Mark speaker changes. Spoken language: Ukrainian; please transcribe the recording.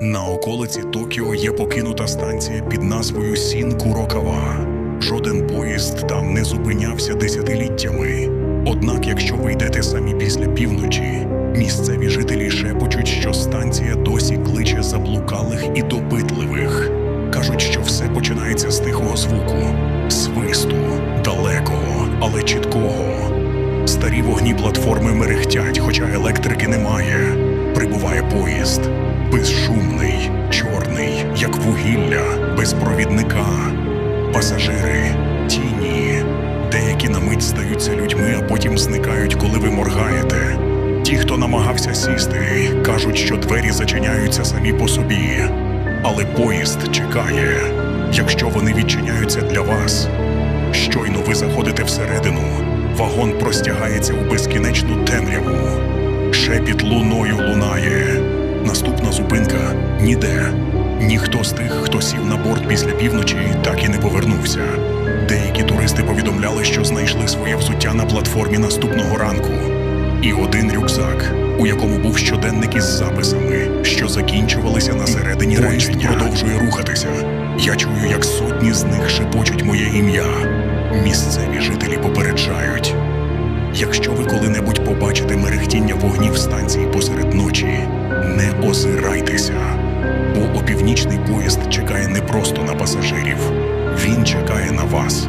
Speaker 1: На околиці Токіо є покинута станція під назвою Сінкурокава. Жоден поїзд там не зупинявся десятиліттями. Однак, якщо ви йдете самі після півночі, місцеві жителі шепочуть, що станція досі кличе заблукалих і допитливих. Кажуть, що все починається з тихого звуку, свисту, далекого, але чіткого. Старі вогні платформи мерехтять, хоча електрики немає. Без провідника. Пасажири, тіні. Деякі на мить здаються людьми, а потім зникають, коли ви моргаєте. Ті, хто намагався сісти, кажуть, що двері зачиняються самі по собі. Але поїзд чекає, якщо вони відчиняються для вас. Щойно ви заходите всередину, вагон простягається у безкінечну темряву. Шепіт луною лунає. Наступна зупинка ніде. Ніхто з тих, хто сів на борт після півночі, так і не повернувся. Деякі туристи повідомляли, що знайшли своє взуття на платформі наступного ранку. І один рюкзак, у якому був щоденник із записами, що закінчувалися на середині речення. продовжує рухатися. Я чую, як сотні з них шепочуть моє ім'я. Місцеві жителі попереджають. Якщо ви коли-небудь побачите мерехтіння вогнів станції посеред ночі, не озирайтеся, пасажирів, він чекає на вас.